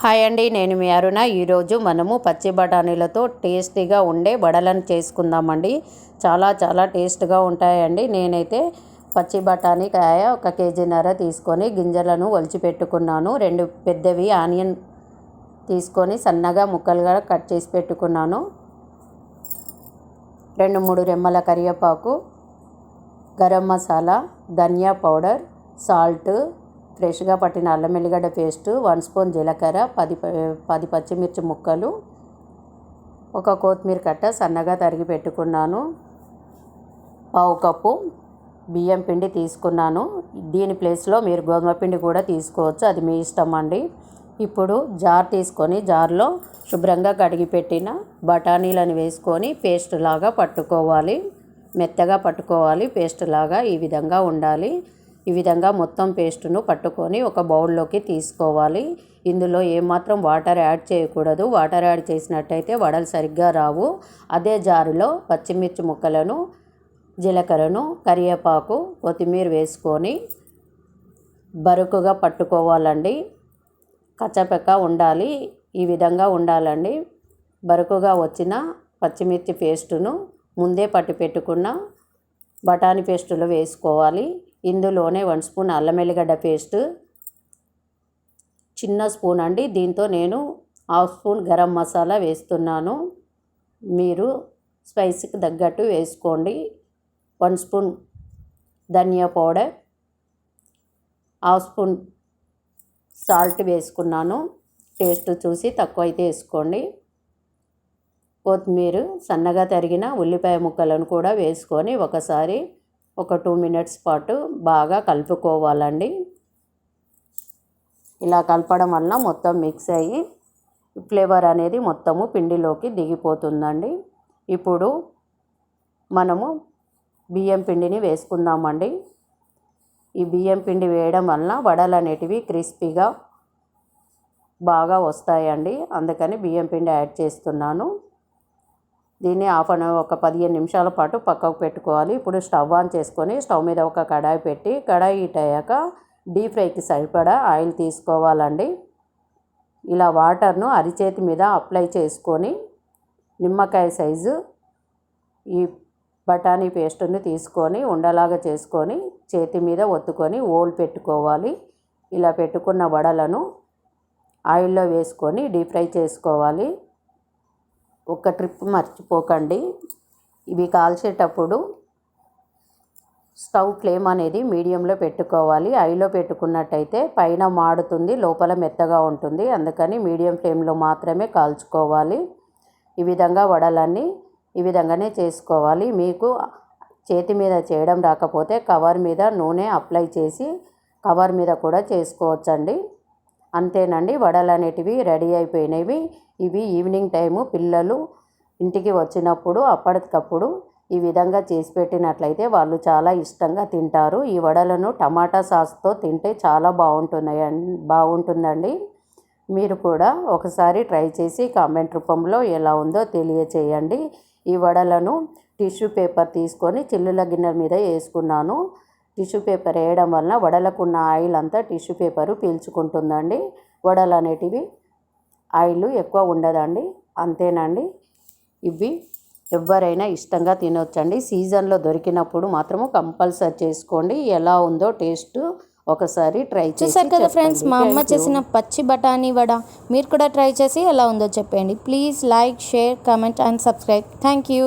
Hi అండి నేను మీ అరుణ. ఈరోజు మనము పచ్చి బఠానీలతో టేస్టీగా ఉండే వడలను చేసుకుందామండి. చాలా చాలా టేస్ట్గా ఉంటాయండి. నేనైతే పచ్చి బఠానీ కాయ ఒక కేజీన్నర తీసుకొని గింజలను ఒలిచిపెట్టుకున్నాను. రెండు పెద్దవి ఆనియన్ తీసుకొని సన్నగా ముక్కలుగా కట్ చేసి పెట్టుకున్నాను. రెండు మూడు రెమ్మల కరివేపాకు గరం మసాలా ధనియా పౌడర్ సాల్ట్ ఫ్రెష్గా పట్టిన అల్లం ఎల్లిగడ్డ పేస్ట్ వన్ స్పూన్ జీలకర్ర పది పది పచ్చిమిర్చి ముక్కలు ఒక కొత్తిమీర కట్ట సన్నగా తరిగి పెట్టుకున్నాను. పావు కప్పు బియ్యం పిండి తీసుకున్నాను. దీని ప్లేస్లో మీరు గోధుమ పిండి కూడా తీసుకోవచ్చు అది మీ ఇష్టం అండి. ఇప్పుడు జార్ తీసుకొని జార్లో శుభ్రంగా కడిగి పెట్టిన బఠానీలను వేసుకొని పేస్ట్ లాగా పట్టుకోవాలి. మెత్తగా పట్టుకోవాలి పేస్ట్ లాగా ఈ విధంగా ఉండాలి. ఈ విధంగా మొత్తం పేస్టును పట్టుకొని ఒక బౌల్లోకి తీసుకోవాలి. ఇందులో ఏమాత్రం వాటర్ యాడ్ చేయకూడదు. వాటర్ యాడ్ చేసినట్టయితే వడలు సరిగ్గా రావు. అదే జారులో పచ్చిమిర్చి ముక్కలను జీలకర్రను కరివేపాకు కొత్తిమీర వేసుకొని బరుకుగా పట్టుకోవాలండి. కచ్చపెక్క ఉండాలి. ఈ విధంగా ఉండాలండి. బరుకుగా వచ్చిన పచ్చిమిర్చి పేస్టును ముందే పట్టి పెట్టుకున్న బఠానీ పేస్టులో వేసుకోవాలి. ఇందులోనే వన్ స్పూన్ అల్లం ఎల్లిగడ్డ పేస్ట్ చిన్న స్పూన్ అండి. దీంతో నేను హాఫ్ స్పూన్ గరం మసాలా వేస్తున్నాను. మీరు స్పైసీకి తగ్గట్టు వేసుకోండి. One spoon dhania powder half spoon salt వేసుకున్నాను. టేస్ట్ చూసి తక్కువ అయితే వేసుకోండి. కొత్తిమీర సన్నగా తరిగిన ఉల్లిపాయ ముక్కలను కూడా వేసుకొని ఒకసారి ఒక టూ మినిట్స్ పాటు బాగా కలుపుకోవాలండి. ఇలా కలపడం వల్ల మొత్తం మిక్స్ అయ్యి ఫ్లేవర్ అనేది మొత్తము పిండిలోకి దిగిపోతుందండి. ఇప్పుడు మనము బియ్యం పిండిని వేసుకుందామండి. ఈ బియ్యం పిండి వేయడం వల్ల వడలు అనేటివి క్రిస్పీగా బాగా వస్తాయండి. అందుకని బియ్యం పిండి యాడ్ చేస్తున్నాను. దీన్ని హాఫ్ అన్ అవర్ ఒక పదిహేను నిమిషాల పాటు పక్కకు పెట్టుకోవాలి. ఇప్పుడు స్టవ్ ఆన్ చేసుకొని స్టవ్ మీద ఒక కడాయి పెట్టి కడాయి హీట్ అయ్యాక డీప్ ఫ్రైకి సరిపడా ఆయిల్ తీసుకోవాలండి. ఇలా వాటర్ను అరిచేతి మీద అప్లై చేసుకొని నిమ్మకాయ సైజు ఈ బఠానీ పేస్ట్ని తీసుకొని ఉండలాగా చేసుకొని చేతి మీద ఒత్తుకొని ఓల్ పెట్టుకోవాలి. ఇలా పెట్టుకున్న వడలను ఆయిల్లో వేసుకొని డీప్ ఫ్రై చేసుకోవాలి. ఒక ట్రిప్ మర్చిపోకండి. ఇవి కాల్చేటప్పుడు స్టవ్ ఫ్లేమ్ అనేది మీడియంలో పెట్టుకోవాలి. ఐలో పెట్టుకున్నట్టయితే పైన మాడుతుంది లోపల మెత్తగా ఉంటుంది. అందుకని మీడియం ఫ్లేమ్లో మాత్రమే కాల్చుకోవాలి. ఈ విధంగా వడలన్నీ ఈ విధంగానే చేసుకోవాలి. మీకు చేతి మీద చేయడం రాకపోతే కవర్ మీద నూనె అప్లై చేసి కవర్ మీద కూడా చేసుకోవచ్చండి. అంతేనండి. వడలు అనేటివి రెడీ అయిపోయినవి. ఇవి ఈవినింగ్ టైము పిల్లలు ఇంటికి వచ్చినప్పుడు అప్పటికప్పుడు ఈ విధంగా చేసి పెట్టినట్లయితే వాళ్ళు చాలా ఇష్టంగా తింటారు. ఈ వడలను టమాటా సాస్తో తింటే చాలా బాగుంటున్నాయి బాగుంటుందండి. మీరు కూడా ఒకసారి ట్రై చేసి కామెంట్ రూపంలో ఎలా ఉందో తెలియచేయండి. ఈ వడలను టిష్యూ పేపర్ తీసుకొని చిల్లుల గిన్నెల మీద వేసుకున్నాను. టిష్యూ పేపర్ వేయడం వలన వడలకున్న ఆయిల్ అంతా టిష్యూ పేపరు పీల్చుకుంటుందండి. వడలు అనేటివి ఆయిల్ ఎక్కువ ఉండదండి. అంతేనండి. ఇవి ఎవరైనా ఇష్టంగా తినొచ్చండి. సీజన్లో దొరికినప్పుడు మాత్రము కంపల్సరీ చేసుకోండి. ఎలా ఉందో టేస్ట్ ఒకసారి ట్రై చేసి చూసారు కదా ఫ్రెండ్స్. మా అమ్మ. చేసిన పచ్చి బఠానీ వడ మీరు కూడా ట్రై చేసి ఎలా ఉందో చెప్పండి. Please like share comment and subscribe. Thank you